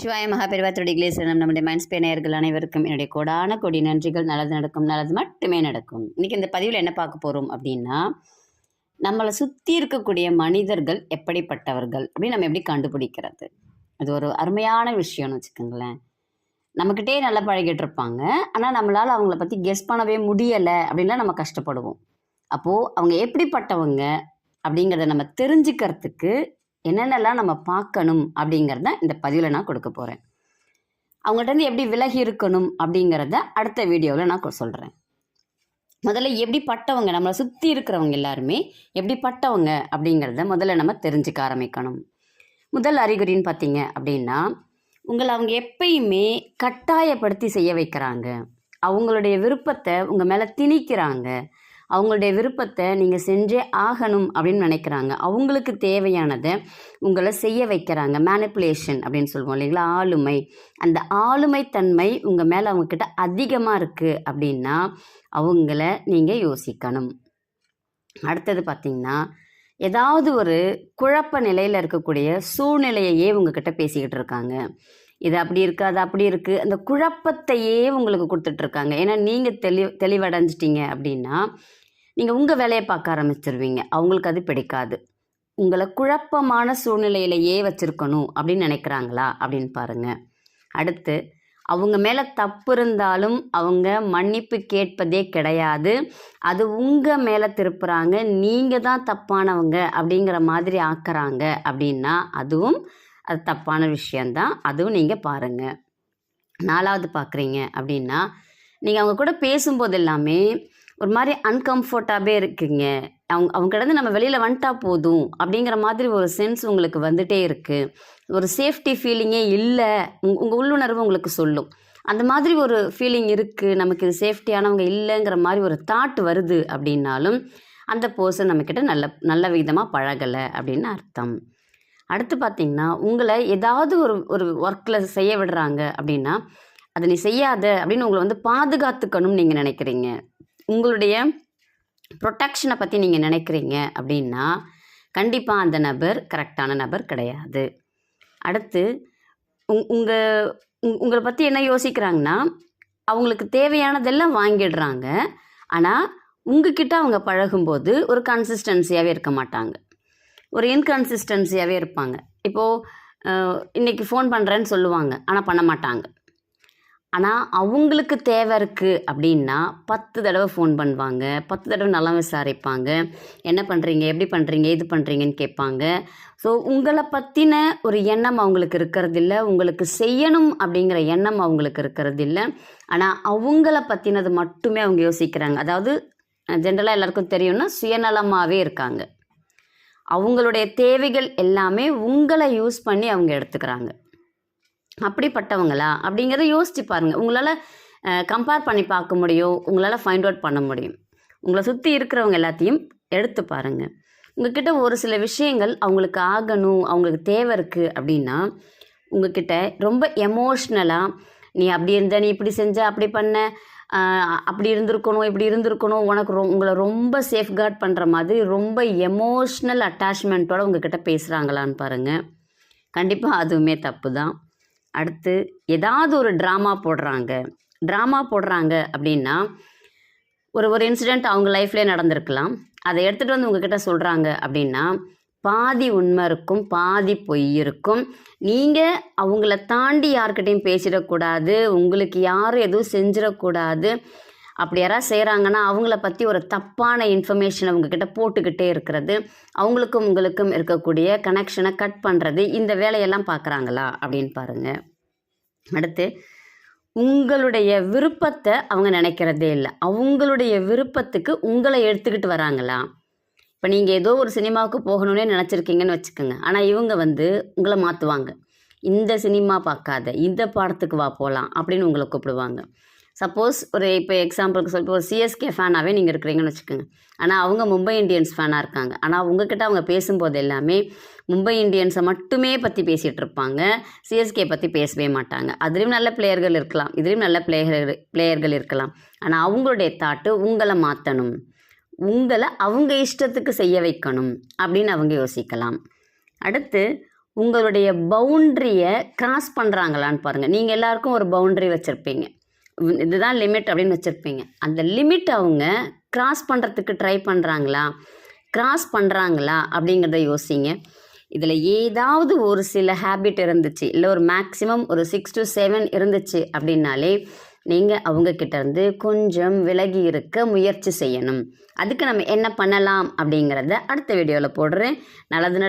சிவாய மகாபெரிவாத்துடைய கிளேசனம் நம்முடைய மைண்ட்ஸ் நேயர்கள் அனைவருக்கும் என்னுடைய கோடான கொடி நன்றிகள். நல்லது நடக்கும் நல்லது மட்டுமே நடக்கும். இன்றைக்கி இந்த பதிவில் என்ன பார்க்க போகிறோம் அப்படின்னா நம்மளை சுற்றி இருக்கக்கூடிய மனிதர்கள் எப்படிப்பட்டவர்கள் அப்படின்னு நம்ம எப்படி கண்டுபிடிக்கிறது? அது ஒரு அருமையான விஷயம்னு வச்சுக்கோங்களேன். நம்மக்கிட்டே நல்லா பழகிட்டு இருப்பாங்க. ஆனால் நம்மளால் அவங்கள பற்றி கெஸ் பண்ணவே முடியலை அப்படின்லாம் நம்ம கஷ்டப்படுவோம். அப்போது அவங்க எப்படிப்பட்டவங்க அப்படிங்கிறத நம்ம தெரிஞ்சுக்கிறதுக்கு என்னென்னலாம் நம்ம பார்க்கணும் அப்படிங்கிறத இந்த பதிவில் நான் கொடுக்க போகிறேன் அவங்கள்ட்ட இருந்து எப்படி விலகி இருக்கணும் அப்படிங்கிறத அடுத்த வீடியோவில் நான் சொல்கிறேன் முதல்ல எப்படிப்பட்டவங்க நம்மளை சுற்றி இருக்கிறவங்க எல்லாருமே எப்படிப்பட்டவங்க அப்படிங்கிறத முதல்ல நம்ம தெரிஞ்சுக்க ஆரம்பிக்கணும். முதல் அறிகுறின்னு பார்த்தீங்க அப்படின்னா உங்களை அவங்க எப்பயுமே கட்டாயப்படுத்தி செய்ய வைக்கிறாங்க. அவங்களுடைய விருப்பத்தை உங்கள் மேலே திணிக்கிறாங்க. அவங்களுடைய விருப்பத்தை நீங்கள் செஞ்சே ஆகணும் அப்படின்னு நினைக்கிறாங்க. அவங்களுக்கு தேவையானதை உங்களை செய்ய வைக்கிறாங்க. மேனிப்புலேஷன் அப்படின்னு சொல்லுவோம் இல்லைங்களா? ஆளுமை. அந்த ஆளுமைத்தன்மை உங்கள் மேலே அவங்கக்கிட்ட அதிகமாக இருக்குது அப்படின்னா அவங்கள நீங்கள் யோசிக்கணும். அடுத்தது பார்த்திங்கன்னா ஏதாவது ஒரு குழப்ப நிலையில் இருக்கக்கூடிய சூழ்நிலையையே உங்ககிட்ட பேசிக்கிட்டு இருக்காங்க. இது அப்படி இருக்குது அது அப்படி இருக்குது அந்த குழப்பத்தையே உங்களுக்கு கொடுத்துட்ருக்காங்க. ஏன்னா நீங்கள் தெளி தெளிவடைஞ்சிட்டீங்க அப்படின்னா நீங்கள் உங்கள் வேலையை பார்க்க ஆரம்பிச்சிருவீங்க. அவங்களுக்கு அது பிடிக்காது. உங்களை குழப்பமான சூழ்நிலையிலேயே வச்சுருக்கணும் அப்படின்னு நினைக்கிறாங்களா அப்படின்னு பாருங்கள் அடுத்து அவங்க மேலே தப்பு இருந்தாலும் அவங்க மன்னிப்பு கேட்பதே கிடையாது. அது உங்கள் மேலே திருப்புறாங்க. நீங்கள் தான் தப்பானவங்க அப்படிங்கிற மாதிரி ஆக்குறாங்க அப்படின்னா அதுவும் அது தப்பான விஷயந்தான். அதுவும் நீங்கள் பாருங்கள் நாலாவது பார்க்குறீங்க அப்படின்னா நீங்கள் அவங்க கூட பேசும்போது எல்லாமே ஒரு மாதிரி அன்கம்ஃபர்டாகவே இருக்குங்க. அவங்க அவங்க கிடந்து நம்ம வெளியில் வந்துட்டா போதும் அப்படிங்கிற மாதிரி ஒரு சென்ஸ் உங்களுக்கு வந்துட்டே இருக்குது ஒரு சேஃப்டி ஃபீலிங்கே இல்லை. உங் உங்கள் உள்ளுணர்வு உங்களுக்கு சொல்லும். அந்த மாதிரி ஒரு ஃபீலிங் இருக்குது நமக்கு இது சேஃப்டியானவங்க இல்லைங்கிற மாதிரி ஒரு தாட் வருது அப்படின்னாலும் அந்த பர்சன் நம்மக்கிட்ட நல்ல நல்ல விதமாக பழகலை அப்படின்னு அர்த்தம். அடுத்து பார்த்திங்கன்னா உங்களை ஏதாவது ஒரு ஒரு ஒர்க்கில் செய்ய விடுறாங்க அப்படின்னா அதை நீ செய்யாத அப்படின்னு உங்களை வந்து பாதுகாத்துக்கணும்னு நீங்கள் நினைக்கிறீங்க. உங்களுடைய ப்ரொட்டக்ஷனை பற்றி நீங்கள் நினைக்கிறீங்க அப்படின்னா கண்டிப்பாக அந்த நபர் கரெக்டான நபர் கிடையாது. அடுத்து உங் உங்கள் உங்களை பற்றி என்ன யோசிக்கிறாங்கன்னா அவங்களுக்கு தேவையானதெல்லாம் வாங்கிடுறாங்க. ஆனால் உங்ககிட்ட அவங்க பழகும்போது ஒரு கன்சிஸ்டன்சியாகவே இருக்க மாட்டாங்க. ஒரு இன்கன்சிஸ்டன்சியாகவே இருப்பாங்க. இப்போது இன்றைக்கி ஃபோன் பண்ணுறேன்னு சொல்லுவாங்க ஆனால் பண்ண மாட்டாங்க. ஆனால் அவங்களுக்கு தேவை இருக்குது அப்படின்னா பத்து தடவை ஃபோன் பண்ணுவாங்க பத்து தடவை நல்லா விசாரிப்பாங்க. என்ன பண்ணுறீங்க எப்படி பண்ணுறீங்க இது பண்ணுறீங்கன்னு கேட்பாங்க. ஸோ உங்களை பற்றின ஒரு எண்ணம் அவங்களுக்கு இருக்கிறதில்ல உங்களுக்கு செய்யணும் அப்படிங்கிற எண்ணம் அவங்களுக்கு இருக்கிறதில்ல. ஆனால் அவங்கள பற்றினது மட்டுமே அவங்க யோசிக்கிறாங்க. அதாவது ஜென்ரலாக எல்லாருக்கும் தெரியும்னா சுயநலமாகவே இருக்காங்க. அவங்களுடைய தேவைகள் எல்லாமே உங்களை யூஸ் பண்ணி அவங்க எடுத்துக்கிறாங்க. அப்படிப்பட்டவங்களா? அப்படிங்கிறத யோசிச்சு பாருங்கள் உங்களால் கம்பேர் பண்ணி பார்க்க முடியும். உங்களால் ஃபைண்ட் அவுட் பண்ண முடியும். உங்களை சுற்றி இருக்கிறவங்க எல்லாத்தையும் எடுத்து பாருங்கள் உங்ககிட்ட ஒரு சில விஷயங்கள் அவங்களுக்கு ஆகணும் அவங்களுக்கு தேவை இருக்குது அப்படின்னா உங்ககிட்ட ரொம்ப எமோஷ்னலாக நீ அப்படி இருந்த நீ இப்படி செஞ்ச அப்படி பண்ண அப்படி இருந்திருக்கணும் இப்படி இருந்திருக்கணும் உனக்கு ரொ உங்களை ரொம்ப சேஃப்கார்ட் பண்ணுற மாதிரி ரொம்ப எமோஷ்னல் அட்டாச்மெண்ட்டோடு உங்ககிட்ட பேசுகிறாங்களான்னு பாருங்கள் கண்டிப்பாக அதுவுமே தப்பு தான் அடுத்து ஏதாவது ஒரு ட்ராமா போடுறாங்க. ட்ராமா போடுறாங்க அப்படின்னா ஒரு ஒரு இன்சிடெண்ட் அவங்க லைஃப்லேயே நடந்திருக்கலாம். அதை எடுத்துகிட்டு வந்து உங்ககிட்ட சொல்கிறாங்க அப்படின்னா பாதி உண்மை இருக்கும் பாதி பொய் இருக்கும். நீங்கள் அவங்கள தாண்டி யார்கிட்டையும் பேசிடக்கூடாது உங்களுக்கு யாரும் எதுவும் செஞ்சிடக்கூடாது. அப்படி யாராவது செய்கிறாங்கன்னா அவங்கள பற்றி ஒரு தப்பான இன்ஃபர்மேஷன் அவங்கக்கிட்ட போட்டுக்கிட்டே இருக்கிறது. அவங்களுக்கும் உங்களுக்கும் இருக்கக்கூடிய கனெக்ஷனை கட் பண்ணுறது இந்த வேலையெல்லாம் பார்க்குறாங்களா? அப்படின்னு பாருங்கள் அடுத்து உங்களுடைய விருப்பத்தை அவங்க நினைக்கிறதே இல்லை. அவங்களுடைய விருப்பத்துக்கு உங்களை எடுத்துக்கிட்டு வராங்களா? இப்போ நீங்கள் ஏதோ ஒரு சினிமாவுக்கு போகணுன்னே நினச்சிருக்கீங்கன்னு வச்சுக்கோங்க. ஆனால் இவங்க வந்து உங்களை மாற்றுவாங்க இந்த சினிமா பார்க்காத இந்த பாடத்துக்கு வா போகலாம் அப்படின்னு உங்களை கூப்பிடுவாங்க. சப்போஸ் ஒரு இப்போ எக்ஸாம்பிளுக்கு சொல்லிட்டு ஒரு சிஎஸ்கே ஃபேனாகவே நீங்கள் இருக்கிறீங்கன்னு வச்சுக்கோங்க. ஆனால் அவங்க மும்பை இந்தியன்ஸ் ஃபேனாக இருக்காங்க. ஆனால் உங்ககிட்ட அவங்க பேசும்போது எல்லாமே மும்பை இந்தியன்ஸை மட்டுமே பற்றி பேசிகிட்டு இருப்பாங்க. சிஎஸ்கே பற்றி பேசவே மாட்டாங்க. அதுலேயும் நல்ல பிளேயர்கள் இருக்கலாம். இதுலேயும் நல்ல பிளேயர் பிளேயர்கள் இருக்கலாம். ஆனால் அவங்களுடைய தாட்டு உங்களை மாற்றணும் உங்களை அவங்க இஷ்டத்துக்கு செய்ய வைக்கணும் அப்படின்னு அவங்க யோசிக்கலாம். அடுத்து உங்களுடைய பவுண்ட்ரியை கிராஸ் பண்ணுறாங்களான்னு பாருங்கள் நீங்கள் எல்லாருக்கும் ஒரு பவுண்ட்ரி வச்சுருப்பீங்க. இதுதான் லிமிட் அப்படின்னு வச்சுருப்பீங்க. அந்த லிமிட் அவங்க கிராஸ் பண்ணுறதுக்கு ட்ரை பண்ணுறாங்களா கிராஸ் பண்ணுறாங்களா அப்படிங்கிறத யோசிங்க. இதில் ஏதாவது ஒரு சில ஹேபிட் இருந்துச்சு. இல்லை ஒரு மேக்ஸிமம் ஒரு சிக்ஸ் டு செவன் இருந்துச்சு அப்படின்னாலே நீங்கள் அவங்கக்கிட்ட இருந்து கொஞ்சம் விலகி இருக்க முயற்சி செய்யணும். அதுக்கு நம்ம என்ன பண்ணலாம் அப்படிங்கிறத அடுத்த வீடியோவில் போடுறேன். நல்லது நட